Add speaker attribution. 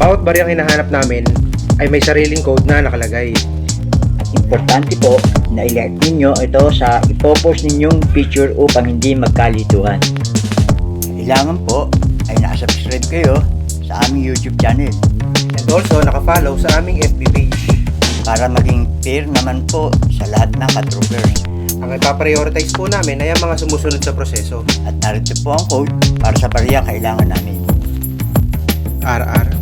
Speaker 1: Bawat baryang hinahanap namin ay may sariling code na nakalagay.
Speaker 2: At importante po na ilike ninyo ito sa ipopost ninyong picture upang hindi magkalituhan. Kailangan po ay nakasubscribe kayo sa aming YouTube channel
Speaker 1: And also nakafollow sa aming FB page.
Speaker 2: para maging fair naman po sa lahat ng katroopers.
Speaker 1: Ang ipaprioritize po namin ay ang mga sumusunod sa proseso.
Speaker 2: At narito po ang code para sa barya kailangan namin.